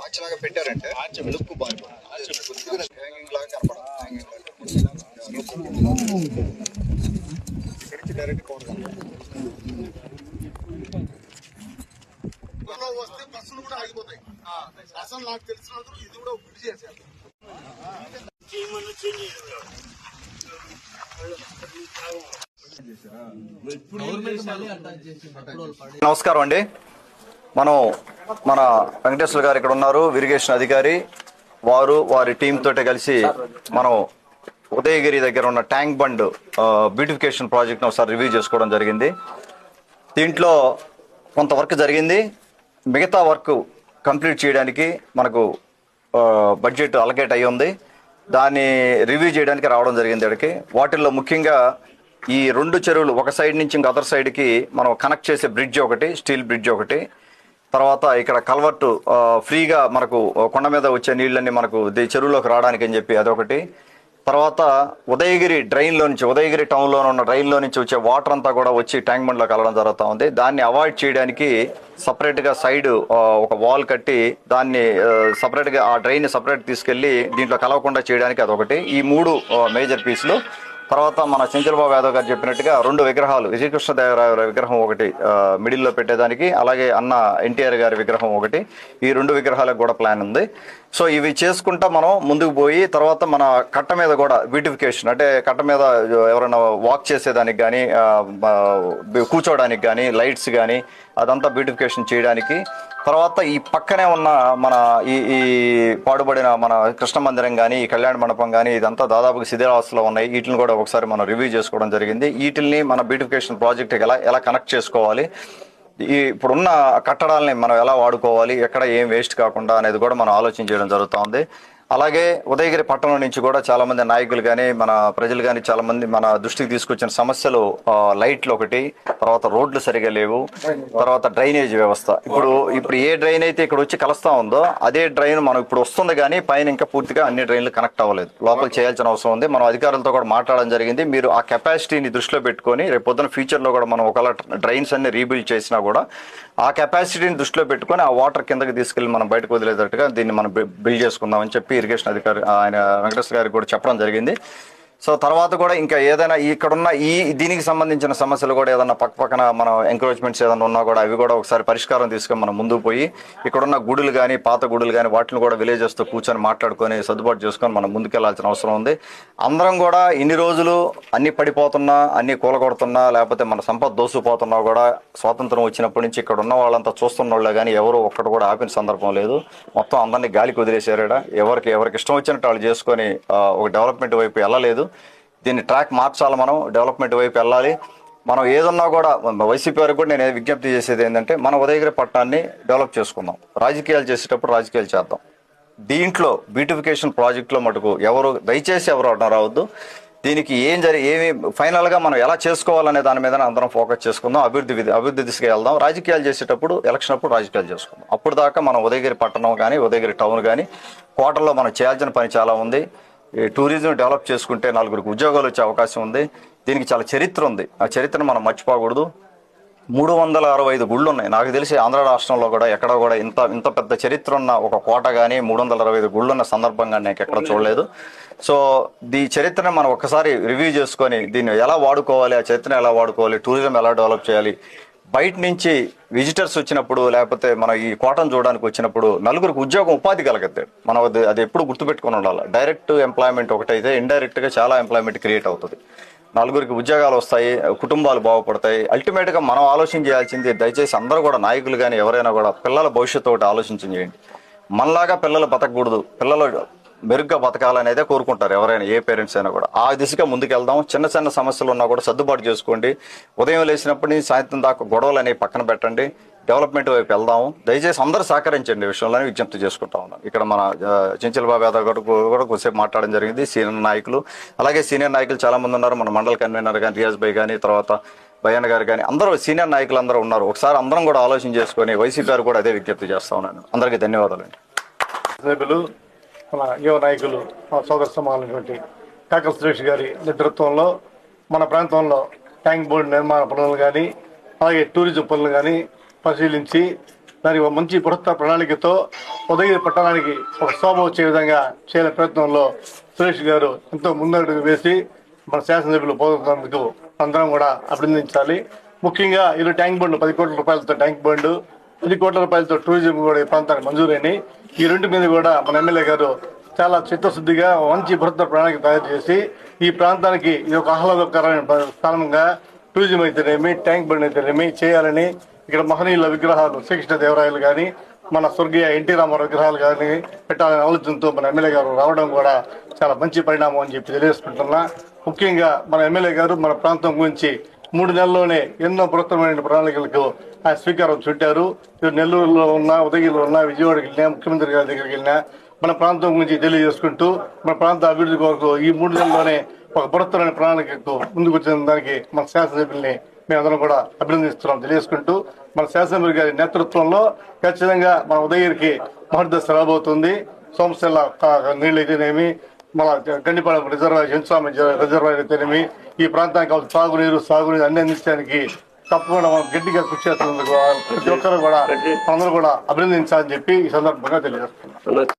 ఆర్చిలాగా పెట్టారంటే లుక్ బాగుంటుంది హ్యాంగింగ్ లాగా కనపడదు హ్యాంగింగ్ లాగా డైరెక్ట్ వస్తే బస్సులు కూడా ఆగిపోతాయి అసలు నాకు తెలిసినందుకు ఇది కూడా గుడి చేశారు నమస్కారం అండి. మనం మన వెంకటేశ్వర గారు ఇక్కడ ఉన్నారు ఇరిగేషన్ అధికారి. వారు వారి టీం తోటి కలిసి మనం ఉదయగిరి దగ్గర ఉన్న ట్యాంక్ బండ్ బ్యూటిఫికేషన్ ప్రాజెక్ట్ను ఒకసారి రివ్యూ చేసుకోవడం జరిగింది. దీంట్లో కొంత వర్క్ జరిగింది. మిగతా వర్క్ కంప్లీట్ చేయడానికి మనకు బడ్జెట్ అలకేట్ అయ్యి ఉంది దాన్ని రివ్యూ చేయడానికి రావడం జరిగింది ఇక్కడికి. వాటిల్లో ముఖ్యంగా ఈ రెండు చెరువులు ఒక సైడ్ నుంచి ఇంక అదర్ సైడ్కి మనం కనెక్ట్ చేసే బ్రిడ్జ్ ఒకటి స్టీల్ బ్రిడ్జ్ ఒకటి. తర్వాత ఇక్కడ కల్వర్టు ఫ్రీగా మనకు కొండ మీద వచ్చే నీళ్ళన్నీ మనకు చెరువులోకి రావడానికి అని చెప్పి అదొకటి. తర్వాత ఉదయగిరి డ్రైన్లో నుంచి ఉదయగిరి టౌన్లో ఉన్న డ్రైన్లో నుంచి వచ్చే వాటర్ అంతా కూడా వచ్చి ట్యాంక్ బండ్లో కలవడం జరుగుతూ ఉంది. దాన్ని అవాయిడ్ చేయడానికి సపరేట్గా సైడ్ ఒక వాల్ కట్టి దాన్ని సపరేట్గా ఆ డ్రైన్ సపరేట్ తీసుకెళ్ళి దీంట్లో కలవకుండా చేయడానికి అదొకటి. ఈ మూడు మేజర్ పీసులు తర్వాత మన చెంచలబాబు యాదవ్ గారు చెప్పినట్టుగా రెండు విగ్రహాలు విజయకృష్ణదేవరాయ విగ్రహం ఒకటి మిడిల్లో పెట్టేదానికి అలాగే అన్న ఎన్టీఆర్ గారి విగ్రహం ఒకటి. ఈ రెండు విగ్రహాలకు కూడా ప్లాన్ ఉంది. సో ఇవి చేసుకుంటా మనం ముందుకు పోయి తర్వాత మన కట్ట మీద కూడా బ్యూటిఫికేషన్ అంటే కట్ట మీద ఎవరైనా వాక్ చేసేదానికి కానీ కూర్చోవడానికి కానీ లైట్స్ కానీ అదంతా బ్యూటిఫికేషన్ చేయడానికి తర్వాత ఈ పక్కనే ఉన్న మన ఈ ఈ పాడుబడిన మన కృష్ణ మందిరం కానీ ఈ కళ్యాణ మండపం కానీ ఇదంతా దాదాపుగా శిథిరావస్థలో ఉన్నాయి. వీటిని కూడా ఒకసారి మనం రివ్యూ చేసుకోవడం జరిగింది. వీటిల్ని మన బ్యూటిఫికేషన్ ప్రాజెక్ట్ ఎలా ఎలా కనెక్ట్ చేసుకోవాలి? ఈ ఇప్పుడున్న కట్టడాలని మనం ఎలా వాడుకోవాలి? ఎక్కడ ఏం వేస్ట్ కాకుండా అనేది కూడా మనం ఆలోచన చేయడం జరుగుతూ అలాగే ఉదయగిరి పట్టణం నుంచి కూడా చాలా మంది నాయకులు కానీ మన ప్రజలు కానీ చాలా మంది మన దృష్టికి తీసుకొచ్చిన సమస్యలు లైట్లు ఒకటి తర్వాత రోడ్లు సరిగా లేవు తర్వాత డ్రైనేజ్ వ్యవస్థ. ఇప్పుడు ఇప్పుడు ఏ డ్రైన్ అయితే ఇక్కడ వచ్చి కలుస్తా ఉందో అదే డ్రైన్ మనం ఇప్పుడు వస్తుంది కానీ పైన ఇంకా పూర్తిగా అన్ని డ్రైన్లు కనెక్ట్ అవ్వలేదు. లోపల చేయాల్సిన అవసరం ఉంది. మనం అధికారులతో కూడా మాట్లాడడం జరిగింది. మీరు ఆ కెపాసిటీని దృష్టిలో పెట్టుకొని రేపు పొద్దున ఫ్యూచర్లో కూడా మనం ఒకవేళ డ్రైన్స్ అన్ని రీబిల్డ్ చేసినా కూడా ఆ కెపాసిటీని దృష్టిలో పెట్టుకొని ఆ వాటర్ కిందకి తీసుకెళ్ళి మనం బయటకు వదిలేటట్టుగా దీన్ని మనం బిల్డ్ చేసుకుందామని చెప్పి ఇరిగేషన్ అధికారి ఆయన వెంకటేశ్వర గారికి కూడా చెప్పడం జరిగింది. సో తర్వాత కూడా ఇంకా ఏదైనా ఇక్కడున్న ఈ దీనికి సంబంధించిన సమస్యలు కూడా ఏదైనా పక్క పక్కన మనం ఎంకరేజ్మెంట్స్ ఏదైనా ఉన్నా కూడా అవి కూడా ఒకసారి పరిష్కారం తీసుకొని మనం ముందుకు పోయి ఇక్కడున్న గుడులు కానీ పాత గుడులు కానీ వాటిని కూడా విలేజెస్తో కూర్చొని మాట్లాడుకొని సర్దుబాటు చేసుకొని మనం ముందుకెళ్ళాల్సిన అవసరం ఉంది. అందరం కూడా ఇన్ని రోజులు అన్ని పడిపోతున్నా అన్ని కూలగొడుతున్నా లేకపోతే మన సంపద దోసుకుపోతున్నా కూడా స్వాతంత్రం వచ్చినప్పటి నుంచి ఇక్కడ ఉన్న వాళ్ళంతా చూస్తున్న వాళ్ళే కానీ ఎవరు ఒక్కడు కూడా ఆపిన సందర్భం లేదు. మొత్తం అందరినీ గాలికి వదిలేశారట ఎవరికి ఎవరికి ఇష్టం వచ్చినట్టు వాళ్ళు చేసుకొని ఒక డెవలప్మెంట్ వైపు వెళ్ళలేదు. దీన్ని ట్రాక్ మార్చాలి మనం డెవలప్మెంట్ వైపు వెళ్ళాలి. మనం ఏదన్నా కూడా వైసీపీ వారికి కూడా నేను విజ్ఞప్తి చేసేది ఏంటంటే మన ఉదయగిరి పట్టణాన్ని డెవలప్ చేసుకుందాం. రాజకీయాలు చేసేటప్పుడు రాజకీయాలు చేద్దాం. దీంట్లో బ్యూటిఫికేషన్ ప్రాజెక్ట్లో మటుకు ఎవరు దయచేసి ఎవరు అడ్డం రావద్దు. దీనికి ఏం జరిగి ఏమి ఫైనల్గా మనం ఎలా చేసుకోవాలనే దాని మీద అందరం ఫోకస్ చేసుకుందాం. అభివృద్ధి అభివృద్ధి దిశగా వెళ్దాం. రాజకీయాలు చేసేటప్పుడు ఎలక్షన్ అప్పుడు రాజకీయాలు చేసుకుందాం. అప్పుడు దాకా మనం ఉదయగిరి పట్టణం కానీ ఉదయగిరి టౌన్ కానీ కోటల్లో మనం చేయాల్సిన పని చాలా ఉంది. టూరిజం డెవలప్ చేసుకుంటే నలుగురికి ఉద్యోగాలు వచ్చే అవకాశం ఉంది. దీనికి చాలా చరిత్ర ఉంది. ఆ చరిత్రను మనం మర్చిపోకూడదు. మూడు వందల అరవై ఐదు గుళ్ళు ఉన్నాయి నాకు తెలిసి ఆంధ్ర రాష్ట్రంలో కూడా ఎక్కడ కూడా ఇంత ఇంత పెద్ద చరిత్ర ఉన్న ఒక కోట కానీ మూడు వందల అరవై ఐదు గుళ్ళు ఉన్న సందర్భంగా నేను ఎక్కడ చూడలేదు. సో ఈ చరిత్రను మనం ఒకసారి రివ్యూ చేసుకొని దీన్ని ఎలా వాడుకోవాలి ఆ చరిత్రను ఎలా వాడుకోవాలి టూరిజం ఎలా డెవలప్ చేయాలి బయట నుంచి విజిటర్స్ వచ్చినప్పుడు లేకపోతే మన ఈ కోటను చూడడానికి వచ్చినప్పుడు నలుగురికి ఉద్యోగం ఉపాధి కలగద్దు మనం అది అది ఎప్పుడు గుర్తుపెట్టుకొని ఉండాలి. డైరెక్ట్ ఎంప్లాయ్మెంట్ ఒకటైతే ఇండైరెక్ట్గా చాలా ఎంప్లాయ్మెంట్ క్రియేట్ అవుతుంది. నలుగురికి ఉద్యోగాలు వస్తాయి కుటుంబాలు బాగుపడతాయి. అల్టిమేట్గా మనం ఆలోచన చేయాల్సింది దయచేసి అందరూ కూడా నాయకులు కానీ ఎవరైనా కూడా పిల్లల భవిష్యత్తు ఒకటి ఆలోచించండి. మనలాగా పిల్లలు బతకూడదు పిల్లలు మెరుగ్గా బతకాలనేదే కోరుకుంటారు ఎవరైనా ఏ పేరెంట్స్ అయినా కూడా. ఆ దిశగా ముందుకెళ్దాం. చిన్న చిన్న సమస్యలు ఉన్నా కూడా సర్దుబాటు చేసుకోండి. ఉదయం లేచినప్పటి నుంచి సాయంత్రం దాకా గొడవలు అనేవి పక్కన పెట్టండి. డెవలప్మెంట్ వైపు వెళ్దాము. దయచేసి అందరూ సహకరించండి విషయంలో విజ్ఞప్తి చేసుకుంటా ఉన్నాం. ఇక్కడ మన ఆ, చెంచల్ బాబు యాదవ్ గారు కూడా కొద్దిసేపు మాట్లాడడం జరిగింది. సీనియర్ నాయకులు అలాగే సీనియర్ నాయకులు చాలామంది ఉన్నారు. మన మండల కన్వీనర్ కానీ రియాజ్ భాయ్ కానీ తర్వాత భయన్ గారు కానీ అందరూ సీనియర్ నాయకులు అందరూ ఉన్నారు. ఒకసారి అందరం కూడా ఆలోచన చేసుకొని వైసీపీ గారు కూడా అదే విజ్ఞప్తి చేస్తా ఉన్నాను. అందరికీ ధన్యవాదాలండి. సభ్యులు మన యువ నాయకులు మన సోదర సమానమైనటువంటి కాకల సురేష్ గారి నేతృత్వంలో మన ప్రాంతంలో ట్యాంక్ బోర్డు నిర్మాణ పనులు కానీ అలాగే టూరిజం పనులు కానీ పరిశీలించి దానికి ఒక మంచి బృహత్త ప్రణాళికతో ఉదయగిరి పట్టణానికి ఒక శోభ వచ్చే విధంగా చేయాల ప్రయత్నంలో సురేష్ గారు ఎంతో ముందడుగు వేసి మన శాసనసభ్యులు పోతున్నందుకు అందరం కూడా అభినందించాలి. ముఖ్యంగా ఇరు ట్యాంక్ బండ్లు పది కోట్ల రూపాయలతో ట్యాంక్ బండ్ పది కోట్ల రూపాయలతో టూరిజం కూడా ఈ ప్రాంతానికి మంజూరైనాయి ఈ రెండు మీద కూడా మన ఎమ్మెల్యే గారు చాలా చిత్తశుద్ధిగా మంచి బృహత్త ప్రణాళిక తయారు చేసి ఈ ప్రాంతానికి ఇది ఒక ఆహ్లాదకరమైన స్థానంగా టూరిజం అయితేనేమి ట్యాంక్ బండ్ అయితేనేమి చేయాలని ఇక్కడ మహనీయుల విగ్రహాలు శ్రీకృష్ణ దేవరాయలు కానీ మన స్వర్గీయ ఎన్టీ రామారావు విగ్రహాలు కానీ పెట్టాలనే ఆలోచనతో మన ఎమ్మెల్యే గారు రావడం కూడా చాలా మంచి పరిణామం అని చెప్పి తెలియజేసుకుంటున్నా. ముఖ్యంగా మన ఎమ్మెల్యే గారు మన ప్రాంతం గురించి మూడు నెలల్లోనే ఎన్నో బృహత్తమైన ప్రణాళికలకు ఆ స్వీకారం చుట్టారు. నెల్లూరులో ఉన్న ఉదగిరిలో ఉన్న విజయవాడకి వెళ్ళినా ముఖ్యమంత్రి గారి దగ్గరికి వెళ్ళినా మన ప్రాంతం గురించి తెలియజేసుకుంటూ మన ప్రాంత అభివృద్ధి కొరకు ఈ మూడు నెలల్లోనే ఒక బృహత్తమైన ప్రణాళికకు ముందుకు వచ్చిన దానికి మన శాసనసభ్యుల్ని మేమందరం కూడా అభినందిస్తున్నాం. తెలియజేసుకుంటూ మన శాసనసభ్యులు గారి నేతృత్వంలో ఖచ్చితంగా మన ఉదయగిరికి మహర్దశ రాబోతుంది. సోమశిల నీళ్ళు అయితేనేమి మన గండిపాలెం రిజర్వాయర్ హింసామ రిజర్వాయర్ అయితేనేమి ఈ ప్రాంతానికి కావాల్సిన సాగునీరు సాగునీరు అన్ని అందించడానికి తప్పకుండా మనం గట్టిగా కృషి చేస్తున్నందుకు ప్రతి ఒక్కరు కూడా అందరూ కూడా అభినందించాలని చెప్పి ఈ సందర్భంగా తెలియజేస్తున్నాం.